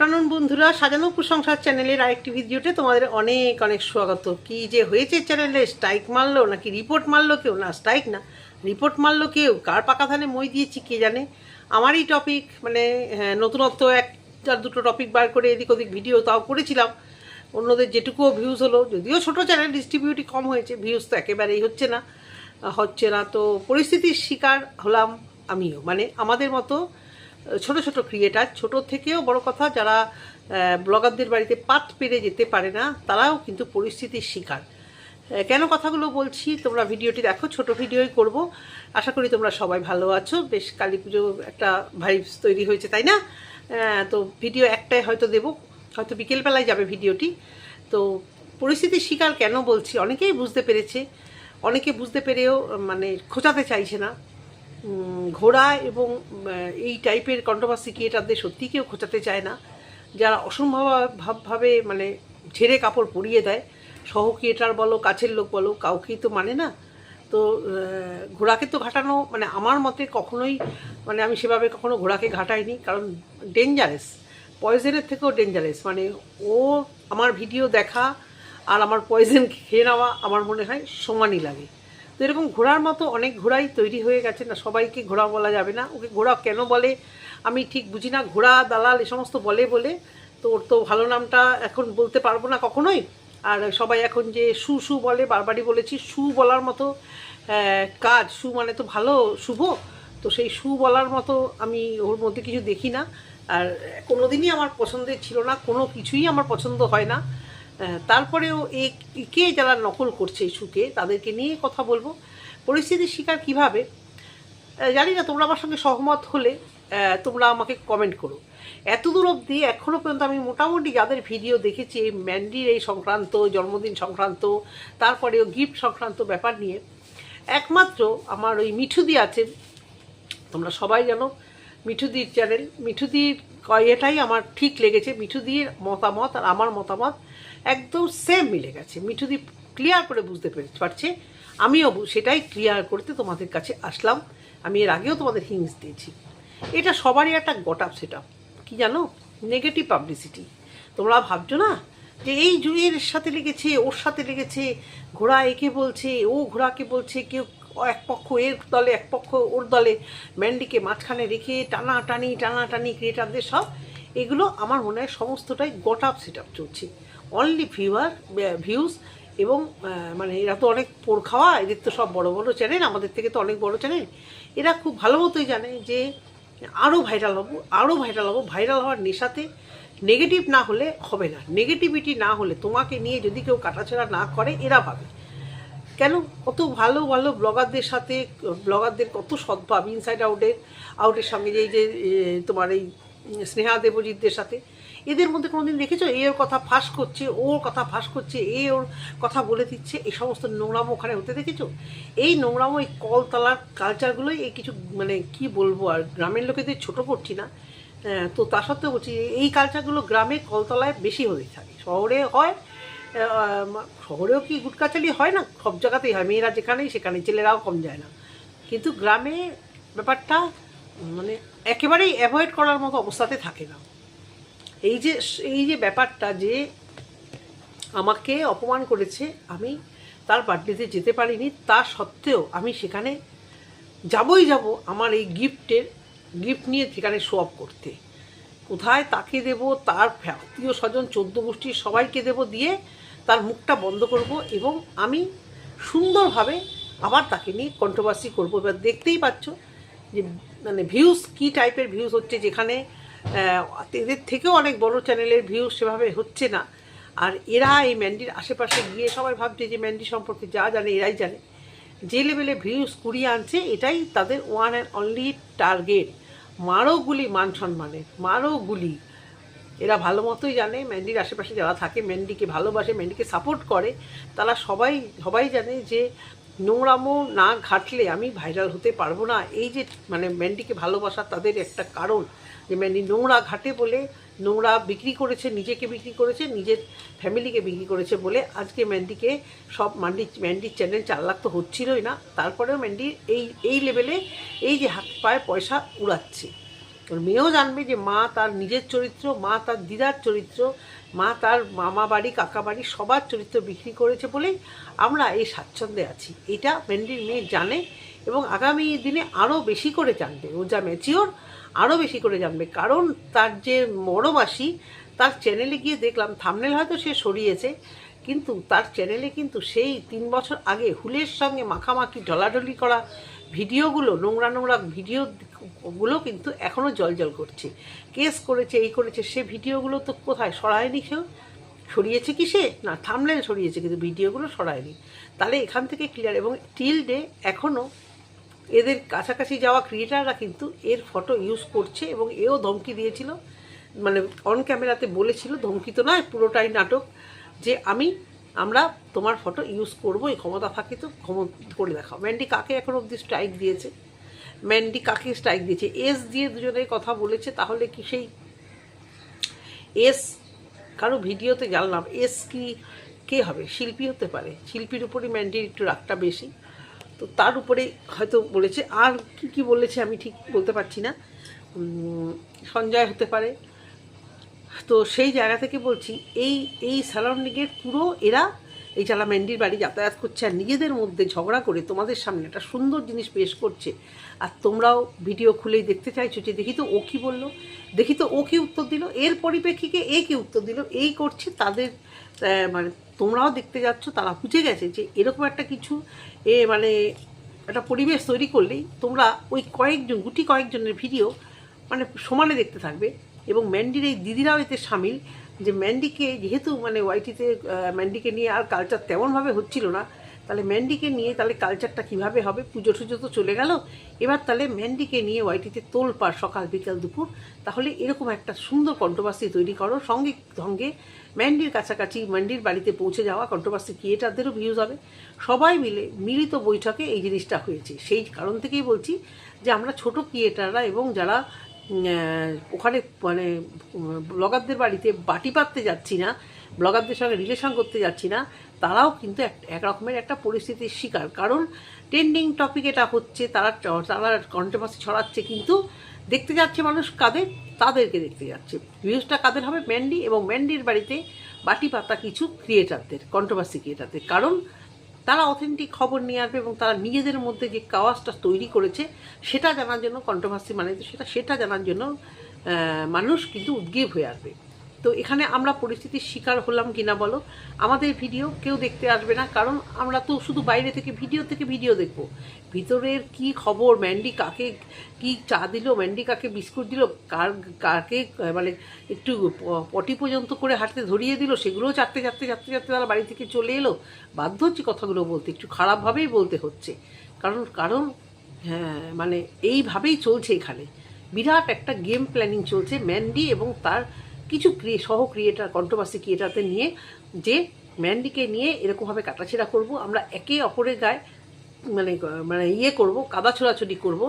Afternoon বন্ধুরা সাজানো কুসংসার চ্যানেলের আরেকটি ভিডিওতে তোমাদের অনেক অনেক স্বাগত। কি যে হয়েছে চ্যানেলে? স্ট্রাইক মারলো নাকি রিপোর্ট মারলো কেউ? না স্ট্রাইক না। রিপোর্ট মারলো কেউ? কার পাকা ধানে মই দিয়েছি কে জানে? আমারই টপিক মানে হ্যাঁ, নতুনত্ব এক চার দুটো টপিক বার করে এদিক ওদিক ভিডিও তাও করেছিলাম। অন্যদের যেটুকুও ভিউজ হলো যদিও ছোটো চ্যানেল ডিস্ট্রিবিউটি কম হয়েছে ভিউজ তো একেবারেই হচ্ছে না হচ্ছে না। তো পরিস্থিতির শিকার হলাম আমিও। মানে আমাদের মতো ছোট ছোট ক্রিয়েটার, ছোট থেকেও বড় কথা যারা ব্লগারদের বাড়িতে পাত পেরে যেতে পারে না, তারাও কিন্তু পরিস্থিতির শিকার। কেন কথাগুলো বলছি? তোমরা ভিডিওটি দেখো, ছোট ভিডিওই করব। আশা করি তোমরা সবাই ভালো আছো। বেশ, কালী পুজো একটা ভাইবস তৈরি হয়েছে, তাই না? তো ভিডিও একটাই হয়তো দেব। হয়তো বিকেলবেলায় যাবে ভিডিওটি। তো পরিস্থিতির শিকার কেন বলছি? অনেকেই বুঝতে পেরেছে। অনেকে বুঝতে পেরেও মানে খোঁচাতে চাইছে না। ঘোড়া এবং এই টাইপের কন্ট্রোভার্সি ক্রিয়েটারদের সত্যি কেউ খোঁচাতে চায় না? যারা অসম্ভব ভাবভাবে মানে ঝেড়ে কাপড় পরিয়ে দেয় সহ ক্রিয়েটার বলো, কাছের লোক বলো, কাউকেই তো মানে না। তো ঘোড়াকে তো ঘাটানো মানে আমার মতে কখনোই মানে আমি সেভাবে কখনো ঘোড়াকে ঘাটাইনি, কারণ ডেঞ্জারাস পয়জনের থেকেও ডেঞ্জারাস মানে ও আমার ভিডিও দেখা আর আমার পয়জন খেয়ে নেওয়া আমার মনে হয় সমানই লাগে। তো এরকম ঘোড়ার মতো অনেক ঘোড়াই তৈরি হয়ে গেছে না, সবাইকে ঘোড়া বলা যাবে না। ওকে ঘোড়া কেন বলে? আমি ঠিক বুঝি না, ঘোড়া, দালাল এ সমস্ত বলে বলে। তো ওর তো ভালো নামটা এখন বলতে পারব না কখনোই। আর সবাই এখন যে সু সু বলে, বারবারই বলেছি, সু বলার মতো কাজ। সু মানে তো ভালো, শুভ। তো সেই সু বলার মতো আমি ওর মধ্যে কিছু দেখি না। আর কোনোদিনই আমার পছন্দের ছিল না, কোনো কিছুই আমার পছন্দ হয় না। তারপরেও একে যারা নকল করছে এই সুকে তাদেরকে নিয়ে কথা বলব। পরিস্থিতির শিকার কীভাবে? জানি না, তোমরা আমার সঙ্গে সহমত হলে তোমরা আমাকে কমেন্ট করো। এত দূর অবধি এখনও পর্যন্ত আমি মোটামুটি যাদের ভিডিও দেখেছি, এই ম্যান্ডির এই সংক্রান্ত, জন্মদিন সংক্রান্ত, তারপরেও গিফট সংক্রান্ত ব্যাপার নিয়ে, একমাত্র আমার ওই মিঠুদি আছে তোমরা সবাই জানো, মিঠুদির চ্যানেল মিঠুদির এটাই আমার ঠিক লেগেছে। মিঠুদির মতামত আর আমার মতামত একদম সেম মিলে গেছে। মিঠুদি ক্লিয়ার করে বুঝতে পেরে পারছে। আমিও সেটাই ক্লিয়ার করতে তোমাদের কাছে আসলাম। আমি এর আগেও তোমাদের হিংস দিয়েছি। এটা সবারই একটা গটাপ সেটা কি জানো? নেগেটিভ পাবলিসিটি তোমরা ভাবছ না যে এই জুয়ের সাথে লেগেছে, ওর সাথে লেগেছে, ঘোড়া একে বলছে, ও ঘোড়াকে বলছে, কেউ এক পক্ষ এর দলে, এক পক্ষ ওর দলে। ম্যান্ডিকে মাঝখানে রেখে টানা টানি টানা টানি ক্রিয়েটারদের সব, এগুলো আমার মনে হয় সমস্তটাই গট আপ সেট আপ চলছে অনলি ভিউয়ার ভিউজ এবং মানে এরা তো অনেক পোর খাওয়া, এদের তো সব বড় বড় চ্যানেল আমাদের থেকে তো অনেক বড় চ্যানেল এরা খুব ভালো মতোই জানে যে আরও ভাইরাল হব আরও ভাইরাল হব ভাইরাল হওয়ার নেশাতে নেগেটিভ না হলে হবে না। নেগেটিভিটি না হলে তোমাকে নিয়ে যদি কেউ কাটাছেড়া না করে, এরা পাবে কেন? কত ভালো ভালো ব্লগারদের সাথে ব্লগারদের কত সদ্ভাব ইনসাইড আউটের আউটের সঙ্গে যে যে তোমার এই স্নেহা দেবজিৎদের সাথে। এদের মধ্যে কোনোদিন দেখেছ? এ ওর কথা ফাঁস করছে ওর কথা ফাঁস করছে, এ ওর কথা বলে দিচ্ছে, এই সমস্ত নোংরামো ওখানে হতে দেখেছ? এই নোংরামো, এই কলতলার কালচারগুলোই এই কিছু মানে কি বলব, আর গ্রামের লোকেদের ছোট করছি না। তো তা সত্ত্বেও বলছি, এই কালচারগুলো গ্রামে কলতলায় বেশি হয়ে থাকে, শহরে হয় শহরেও কি গুটকাচালি হয় না? সব জায়গাতেই হয়। মেয়েরা যেখানেই সেখানে ছেলেরাও কম যায় না। কিন্তু গ্রামে ব্যাপারটা মানে একেবারেই অ্যাভয়েড করার মতো অবস্থাতে থাকে না। এই যে এই যে ব্যাপারটা যে আমাকে অপমান করেছে, আমি তার বার্থডেতে যেতে পারিনি, তা সত্ত্বেও আমি সেখানে যাবই যাব আমার এই গিফটের, গিফট নিয়ে সেখানে শো অফ করতে। কোথায় তাকে দেব, তার আত্মীয় স্বজন, চোদ্দ গোষ্ঠীর সবাইকে দেব দিয়ে তার মুখটা বন্ধ করব এবং আমি সুন্দরভাবে আবার তাকে নিয়ে কন্ট্রোভার্সি করব। এবার দেখতেই পাচ্ছ যে মানে ভিউজ কী টাইপের ভিউজ হচ্ছে যেখানে এদের থেকেও অনেক বড় চ্যানেলের ভিউজ সেভাবে হচ্ছে না। আর এরা এই ম্যান্ডির আশেপাশে গিয়ে সবাই ভাবছে যে ম্যান্ডি সম্পর্কে যা জানে এরাই জানে। যে লেভেলে ভিউজ কুড়িয়ে আনছে, এটাই তাদের ওয়ান অ্যান্ড অনলি টার্গেট মারো গুলি মান সম্মানের, মারো গুলি। এরা ভালো মতোই জানে ম্যান্ডির আশেপাশে যারা থাকে ম্যান্ডিকে ভালোবাসে ম্যান্ডিকে সাপোর্ট করে, তারা সবাই সবাই জানে যে নোংরামো না ঘাটলে আমি ভাইরাল হতে পারব না। এই যে মানে ম্যান্ডিকে ভালোবাসা তাদের একটা কারণ যে ম্যান্ডি নোংরা ঘাটে বলে নোংরা বিক্রি করেছে, নিজেকে বিক্রি করেছে, নিজের ফ্যামিলিকে বিক্রি করেছে বলে আজকে ম্যান্ডিকে সব ম্যান্ডি ম্যান্ডির চ্যানেল চার লাখ তো হচ্ছিলই না, তারপরেও ম্যান্ডি এই এই লেভেলে এই যে হাত পায়ে পয়সা উড়াচ্ছে। ওর মেয়েও জানবে যে মা তার নিজের চরিত্র, মা তার দিদার চরিত্র, মা তার মামা বাড়ি, কাকা বাড়ি সবার চরিত্র বিক্রি করেছে বলেই আমরা এই স্বাচ্ছন্দ্যে আছি। এটা মেন্ডির মেয়ে জানে এবং আগামী দিনে আরও বেশি করে জানবে। ও যা ম্যাচিওর আরও বেশি করে জানবে। কারণ তার যে বড়মাসি তার চ্যানেলে গিয়ে দেখলাম থামনেল হয়তো সে সরিয়েছে, কিন্তু তার চ্যানেলে কিন্তু সেই তিন বছর আগে হুলের সঙ্গে মাখামাখি, ঢলাঢলি করা ভিডিওগুলো, নোংরা নোংরা ভিডিওগুলো কিন্তু এখনও জল করছে। কেস করেছে, এই করেছে, সে ভিডিওগুলো তো কোথায়? সরায়নি কেউ সরিয়েছে কি সে? না, থামলেন সরিয়েছে, কিন্তু ভিডিওগুলো সরায়নি। তাহলে এখান থেকে ক্লিয়ার এবং টিল ডে এখনও এদের কাছাকাছি যাওয়া ক্রিয়েটাররা কিন্তু এর ফটো ইউজ করছে, এবং এও ধমকি দিয়েছিল। মানে অন ক্যামেরাতে বলেছিল, ধমকি তো নয়, পুরোটাই নাটক, যে আমি আমরা তোমার ফটো ইউজ করব, এই ক্ষমতা থাকে তো ক্ষমতা করে দেখাও। ম্যান্ডি কাকে এখন অবধি স্ট্রাইক দিয়েছে? ম্যান্ডি কাকে স্ট্রাইক দিয়েছে? এস দিয়ে দুজনে কথা বলেছে, তাহলে কি সেই এস কারও ভিডিওতে জানলাম এস কি, কে হবে? শিল্পী হতে পারে। শিল্পীর উপরই ম্যান্ডির একটু রাগটা বেশি। তো তার উপরে হয়তো বলেছে, আর কি কি বলেছে আমি ঠিক বলতে পারছি না। সঞ্জয় হতে পারে তো সেই জায়গা থেকে বলছি, এই এই সারাউন্ডিংয়ের পুরো এরা এই যারা ম্যান্ডির বাড়ি যাতায়াত করছে আর নিজেদের মধ্যে ঝগড়া করে তোমাদের সামনে একটা সুন্দর জিনিস পেশ করছে। আর তোমরাও ভিডিও খুলেই দেখতে চাইছো যে দেখি তো ও কী বলল, দেখি তো ও কী উত্তর দিল, এর পরিপ্রেক্ষিতে এ কী উত্তর দিল, এই করছে, তাদের মানে তোমরাও দেখতে যাচ্ছ, তারা বুঝে গেছে যে এরকম একটা কিছু, এ মানে একটা পরিবেশ তৈরি করলেই তোমরা ওই কয়েকজন, গুটি কয়েকজনের ভিডিও মানে সমানে দেখতে থাকবে। এবং ম্যান্ডির এই দিদিরাও এতে সামিল যে ম্যান্ডিকে যেহেতু মানে ওয়াইটিতে ম্যান্ডিকে নিয়ে আর কালচার তেমনভাবে হচ্ছিল না, তাহলে ম্যান্ডিকে নিয়ে তাহলে কালচারটা কীভাবে হবে? পুজো টুজো তো চলে গেল। এবার তাহলে ম্যান্ডিকে নিয়ে ওয়াইটিতে তোল পার সকাল বিকাল দুপুর, তাহলে এরকম একটা সুন্দর কন্ট্রোভার্সি তৈরি করো। সঙ্গে সঙ্গে ম্যান্ডির কাছাকাছি, ম্যান্ডির বাড়িতে পৌঁছে যাওয়া কন্ট্রোভার্সি ক্রিয়েটারদেরও ভিউজ হবে। সবাই মিলে মিলিত বৈঠকে এই জিনিসটা হয়েছে। সেই কারণ থেকেই বলছি যে আমরা ছোট ক্রিয়েটাররা এবং যারা ওখানে মানে ব্লগারদের বাড়িতে বাটি পাততে যাচ্ছি না, ব্লগারদের সঙ্গে রিলেশন করতে যাচ্ছি না, তারাও কিন্তু এক রকমের একটা পরিস্থিতির শিকার। কারণ ট্রেন্ডিং টপিক এটা হচ্ছে, তারা তারা কন্ট্রোভার্সি ছড়াচ্ছে কিন্তু দেখতে যাচ্ছে মানুষ কাদের, তাদেরকে দেখতে যাচ্ছে। ভিউজটা কাদের হবে? ম্যান্ডি এবং ম্যান্ডির বাড়িতে বাটি পাতা কিছু ক্রিয়েটারদের কন্ট্রোভার্সি ক্রিয়েটারদের কারণ তারা অথেন্টিক খবর নিয়ে আসবে এবং তারা নিজেদের মধ্যে যে কাওয়াজটা তৈরি করেছে, সেটা জানার জন্য কন্ট্রোভার্সি মানে সেটা সেটা জানার জন্য মানুষ কিন্তু উদ্গীব হয়ে আসবে। তো এখানে আমরা পরিস্থিতির শিকার হলাম কিনা বলো? আমাদের ভিডিও কেউ দেখতে আসবে না, কারণ আমরা তো শুধু বাইরে থেকে ভিডিও থেকে ভিডিও দেখব। ভিতরের কি খবর? ম্যান্ডি কাকে কি চা দিল? ম্যান্ডি কাকে বিস্কুট দিল? কার, কাকে মানে একটু পটি পর্যন্ত করে হাঁটতে ধরিয়ে দিল? সেগুলোও চারটে চারটে চারটে চারটে তারা বাড়ি থেকে চলে এলো। বাধ্য হচ্ছে কথাগুলো বলতে, একটু খারাপভাবেই বলতে হচ্ছে। কারণ কারণ হ্যাঁ মানে এইভাবেই চলছে এখানে। বিরাট একটা গেম প্ল্যানিং চলছে। ম্যান্ডি এবং তার কিছু সহ ক্রিয়েটার কন্ট্রোভার্সি ক্রিয়েটারদের নিয়ে যে ম্যান্ডিকে নিয়ে এরকমভাবে কাটাছেড়া করব, আমরা একে অপরের গায়ে মানে মানে ইয়ে করব, কাদা ছোড়াছুড়ি করব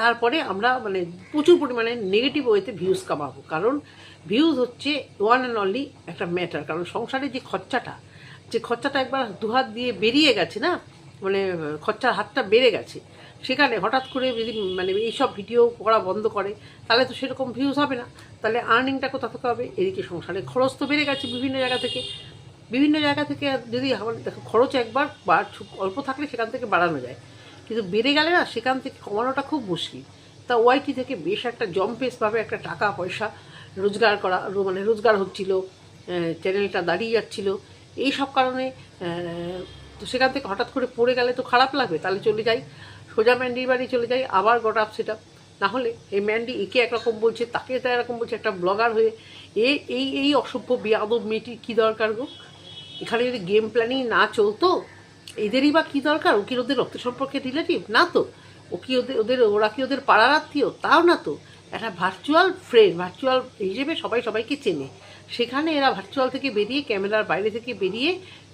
তারপরে আমরা মানে প্রচুর পরিমাণে নেগেটিভ ওয়েতে ভিউজ কামাবো। কারণ ভিউজ হচ্ছে ওয়ান অ্যান্ড অনলি একটা ম্যাটার কারণ সংসারে যে খরচাটা যে খরচাটা একবার দুহাত দিয়ে বেরিয়ে গেছে না মানে খরচার হাতটা বেড়ে গেছে সেখানে হঠাৎ করে যদি মানে এইসব ভিডিও করা বন্ধ করে, তাহলে তো সেরকম ভিউজ হবে না। তাহলে আর্নিংটা কোথা থেকে হবে? এদিকে সংসারে খরচ তো বেড়ে গেছে বিভিন্ন জায়গা থেকে। বিভিন্ন জায়গা থেকে যদি দেখো, খরচ একবার বাড় অল্প থাকলে সেখান থেকে বাড়ানো যায়। কিন্তু বেড়ে গেলে না, সেখান থেকে কমানোটা খুব মুশকিল। তা ওয়াইটি থেকে বেশ একটা জম্পেসভাবে একটা টাকা, পয়সা রোজগার করা মানে রোজগার হচ্ছিল চ্যানেলটা দাঁড়িয়ে যাচ্ছিল। এই সব কারণে তো সেখান থেকে হঠাৎ করে পড়ে গেলে তো খারাপ লাগবে, তাহলে চলে যাই। সোজা ম্যান্ডির বাড়ি চলে যাই, আবার গট আপ সেটা না হলে এই ম্যান্ডি একে একরকম বলছে, তাকে তা এরকম বলছে, একটা ব্লগার হয়ে। এ, এই এই অসভ্য বিয়াদব মেয়েটির কী দরকার গো? এখানে যদি গেম প্ল্যানিং না চলতো, এদেরই বা কী দরকার? ও কি ওদের রক্ত সম্পর্কে রিলেটিভ না তো। ও কি ওদের ওদের, ওরা কি ওদের পাড়ার আত্মীয়? তাও না তো। একটা ভার্চুয়াল ফ্রেন্ড ভার্চুয়াল হিসেবে সবাই সবাইকে চেনে। সেখানে এরা ভার্চুয়াল থেকে বেরিয়ে ক্যামেরার বাইরে থেকে বেরিয়ে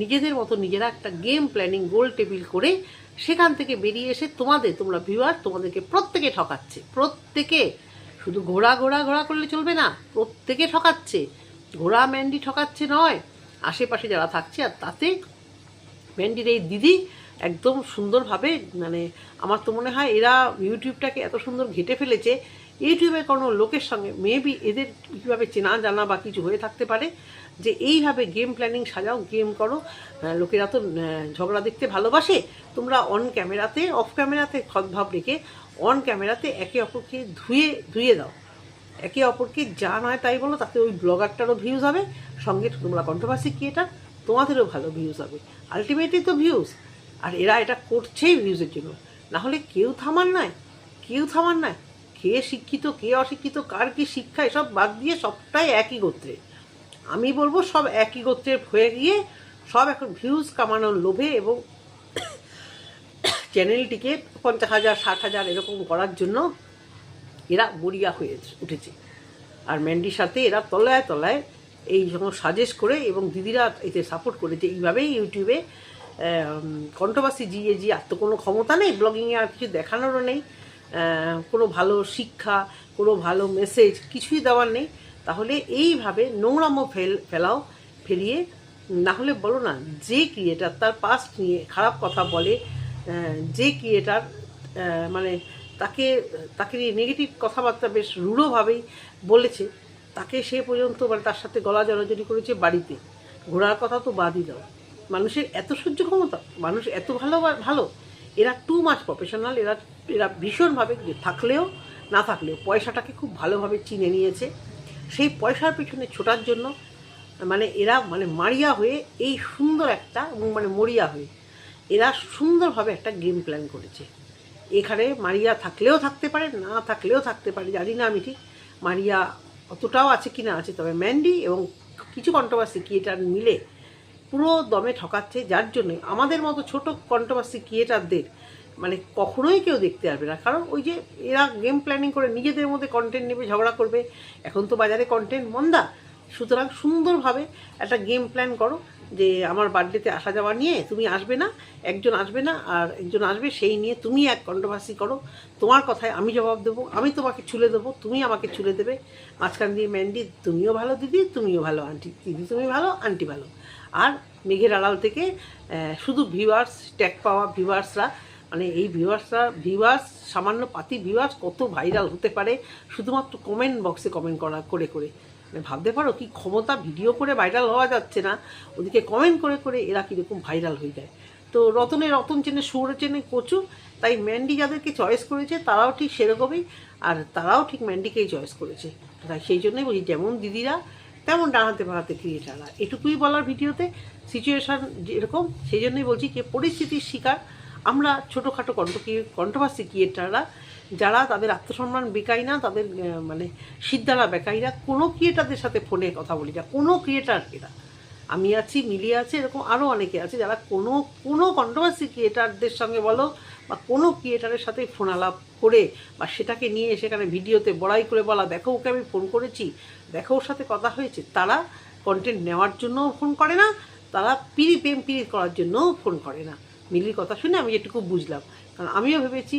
নিজেদের মতো নিজেরা একটা গেম প্ল্যানিং গোল টেবিল করে সেখান থেকে বেরিয়ে এসে তোমাদের, তোমরা ভিউয়ার তোমাদেরকে প্রত্যেকে ঠকাচ্ছে। প্রত্যেকে। শুধু ঘোড়া ঘোড়া ঘোড়া করলে চলবে না, প্রত্যেকে ঠকাচ্ছে। ঘোড়া ম্যান্ডি ঠকাচ্ছে নয়, আশেপাশে যারা থাকছে আর তাতে ম্যান্ডির এই দিদি একদম সুন্দরভাবে মানে আমার তো মনে হয় এরা ইউটিউবটাকে এত সুন্দর ঘেটে ফেলেছে ইউটিউবে কোনো লোকের সঙ্গে মেবি এদের কীভাবে চেনা জানা বা কিছু হয়ে থাকতে পারে, যে এইভাবে গেম প্ল্যানিং সাজাও গেম করো। লোকেরা তো ঝগড়া দেখতে ভালোবাসে। তোমরা অন ক্যামেরাতে অফ ক্যামেরাতে সদ্ভাব রেখে অন ক্যামেরাতে একে অপরকে ধুয়ে ধুয়ে দাও। একে অপরকে যা নয় তাই বলো, তাতে ওই ব্লগারটারও ভিউজ হবে, সঙ্গে তোমরা কন্ট্রোভার্সি ক্রিয়েটার তোমাদেরও ভালো ভিউজ হবে। আলটিমেটলি তো ভিউজ আর এরা এটা করছেই ভিউজের জন্য। না হলে কেউ থামার নয় কেউ থামার নয় কে শিক্ষিত, কে অশিক্ষিত, কার কি শিক্ষা, এসব বাদ দিয়ে সবটাই একই গোত্রে আমি বলব সব একই গোত্রের হয়ে গিয়ে সব এখন ভিউজ কামানোর লোভে এবং চ্যানেলটিকে পঞ্চাশ হাজার, ষাট হাজার এরকম করার জন্য এরা মরিয়া হয়ে উঠেছে। আর ম্যান্ডির সাথে এরা তলায় তলায় এই সময় সাজেস্ট করে এবং দিদিরা এতে সাপোর্ট করেছে এইভাবেই ইউটিউবে কন্ট্রোভার্সি জিয়ে জি আর তো কোনো ক্ষমতা নেই ব্লগিংয়ে আর কিছু দেখানোরও নেই। কোনো ভালো শিক্ষা, কোনো ভালো মেসেজ কিছুই দেওয়ার নেই। তাহলে এইভাবে নোংরামো ফেল, ফেলাও, ফেলিয়ে না হলে বলো না, যে ক্রিয়েটার তার পাস্ট নিয়ে খারাপ কথা বলে যে ক্রিয়েটার মানে তাকে তাকে নিয়ে নেগেটিভ কথাবার্তা বেশ রূঢ়ভাবেই বলেছে, তাকে সে পর্যন্ত মানে তার সাথে গলা জড়াজড়ি করেছে বাড়িতে। ঘোরার কথা তো বাদই দাও। মানুষের এত সহ্য ক্ষমতা, মানুষ এত ভালো ভালো এরা টু মাছ প্রফেশনাল এরা এরা ভীষণভাবে থাকলেও, না থাকলেও পয়সাটাকে খুব ভালোভাবে চিনে নিয়েছে। সেই পয়সার পিছনে ছোটার জন্য মানে এরা মানে মারিয়া হয়ে এই সুন্দর একটা মানে মরিয়া হয়ে এরা সুন্দরভাবে একটা গেম প্ল্যান করেছে। এখানে মারিয়া থাকলেও থাকতে পারে, না থাকলেও থাকতে পারে, জানি না আমি ঠিক। মারিয়া অতটাও আছে কি না আছে, তবে ম্যান্ডি এবং কিছু কন্ট্রোভার্সি কি এটা মিলে পুরো দমে ঠকাচ্ছে, যার জন্য আমাদের মতো ছোট কন্ট্রোভার্সি ক্রিয়েটারদের মানে কখনোই কেউ দেখতে পারবে না। কারণ ওই যে এরা গেম প্ল্যানিং করে নিজেদের মধ্যে কন্টেন্ট নেবে, ঝগড়া করবে। এখন তো বাজারে কন্টেন্ট মন্দা। সুতরাং সুন্দরভাবে একটা গেম প্ল্যান করো যে আমার বার্থডেতে আসা যাওয়া নিয়ে তুমি আসবে না, একজন আসবে না, আর একজন আসবে, সেই নিয়ে তুমি এক কন্ট্রোভার্সি করো। তোমার কথায় আমি জবাব দেবো, আমি তোমাকে ছুলে দেবো, তুমি আমাকে ছুলে দেবে। মাঝখান দিয়ে ম্যান্ডি তুমিও ভালো দিদি, তুমিও ভালো, আন্টি দিদি, তুমি ভালো, আন্টি ভালো। আর মেঘের আড়াল থেকে শুধু ভিউয়ার্স ট্যাগ পাওয়া ভিউয়ার্সরা মানে এই ভিউয়ার্সরা ভিউয়ার্স সামান্য পাতি ভিউয়ার্স কত ভাইরাল হতে পারে, শুধুমাত্র কমেন্ট বক্সে কমেন্ট করা, করে করে। মানে ভাবতে পারো কি ক্ষমতা ভিডিও করে ভাইরাল হওয়া যাচ্ছে না, ওদিকে কমেন্ট করে করে এরা কীরকম ভাইরাল হয়ে যায়। তো রতনে, রতন চেনে সুরে চেনে কচু, তাই ম্যান্ডি যাদেরকে চয়েস করেছে, তারাও ঠিক সেরকমই, আর তারাও ঠিক ম্যান্ডিকেই চয়েস করেছে। তাই সেই জন্যই বলি, যেমন দিদিরা তেমন ডানাতে বাড়াতে ক্রিয়েটাররা এটুকুই বলার ভিডিওতে সিচুয়েশান যেরকম সেই জন্যই বলছি যে পরিস্থিতির শিকার আমরা ছোটোখাটো কন্ট কন্ট্রোভার্সি ক্রিয়েটাররা, যারা তাদের আত্মসম্মান বেকাই না, তাদের মানে সিদ্ধারা বেকাইরা কোনো ক্রিয়েটারদের সাথে ফোনে কথা বলি না, কোনো ক্রিয়েটার এরা আমি আছি, মিলিয়ে আছে, এরকম আরও অনেকে আছে যারা কোনো কোনো কন্ট্রোভার্সি ক্রিয়েটারদের সঙ্গে বলো বা কোনো ক্রিয়েটারের সাথে ফোন আলাপ করে বা সেটাকে নিয়ে সেখানে ভিডিওতে বড়াই করে বলা, দেখো ওকে আমি ফোন করেছি, দেখো ওর সাথে কথা হয়েছে। তারা কন্টেন্ট নেওয়ার জন্যও ফোন করে না, তারা পিড়ি প্রেম পিড়ি করার জন্যও ফোন করে না। মিলির কথা শুনে আমি যেটুকু বুঝলাম। কারণ আমিও ভেবেছি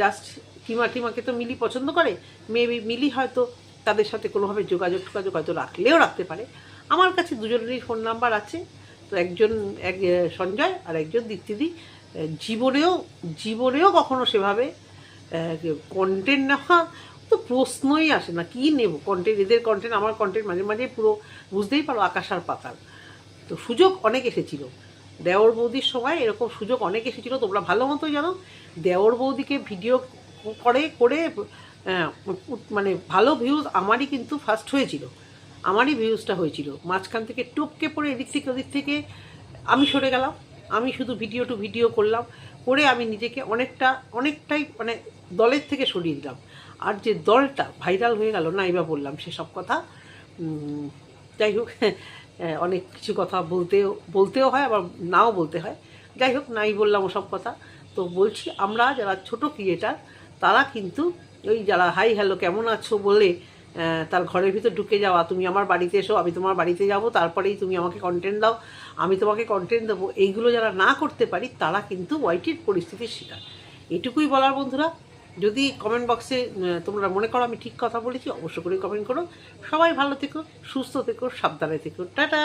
জাস্ট টিমা, টিমাকে তো মিলি পছন্দ করে মেবি মিলি হয়তো তাদের সাথে কোনোভাবে যোগাযোগ, টোগাযোগ হয়তো রাখলেও রাখতে পারে। আমার কাছে দুজনেরই ফোন নাম্বার আছে। তো একজন, এক সঞ্জয় আর একজন দীপ্তিদি। জীবনেও জীবনেও কখনো সেভাবে কন্টেন্ট নেওয়া তো প্রশ্নই আসে না, কী নেব? কন্টেন্ট এদের কন্টেন্ট আমার কন্টেন্ট মাঝে মাঝে পুরো বুঝতেই পারো, আকাশ আর পাতাল। তো সুযোগ অনেক এসেছিল। দেওর বৌদির সময় এরকম সুযোগ অনেক এসেছিল, তোমরা ভালো মতো জানো। দেওর বৌদিকে ভিডিও করে করে মানে ভালো ভিউজ আমারই কিন্তু ফার্স্ট হয়েছিল। আমারই ভিউজটা হয়েছিল। মাঝখান থেকে টপকে পড়ে এদিক থেকে ওদিক থেকে আমি সরে গেলাম। আমি শুধু ভিডিও টু ভিডিও করলাম, করে আমি নিজেকে অনেকটা, অনেকটাই মানে দলের থেকে সরিয়ে দিলাম। আর যে দলটা ভাইরাল হয়ে গেল, না এবার বললাম সেসব কথা। যাই হোক, অনেক কিছু কথা বলতেও বলতেও হয়, আবার নাও বলতে হয়। যাই হোক, নাই বললাম ওসব কথা। তো বলছি, আমরা যারা ছোট ক্রিয়েটার তারা কিন্তু ওই যারা, হাই, হ্যালো, কেমন আছো? বলে তার ঘরের ভিতর ঢুকে যাওয়া, তুমি আমার বাড়িতে এসো, আমি তোমার বাড়িতে যাব, তারপরেই তুমি আমাকে কন্টেন্ট দাও। আমি তোমাকে কন্টেন্ট দেবো, এইগুলো যারা না করতে পারি, তারা কিন্তু ওয়াইটির পরিস্থিতির শিকার। এটুকুই বলার বন্ধুরা, যদি কমেন্ট বক্সে তোমরা মনে করো আমি ঠিক কথা বলেছি অবশ্য করে কমেন্ট করো। সবাই ভালো থেকো, সুস্থ থেকো, সাবধানে থেকো। টাটা!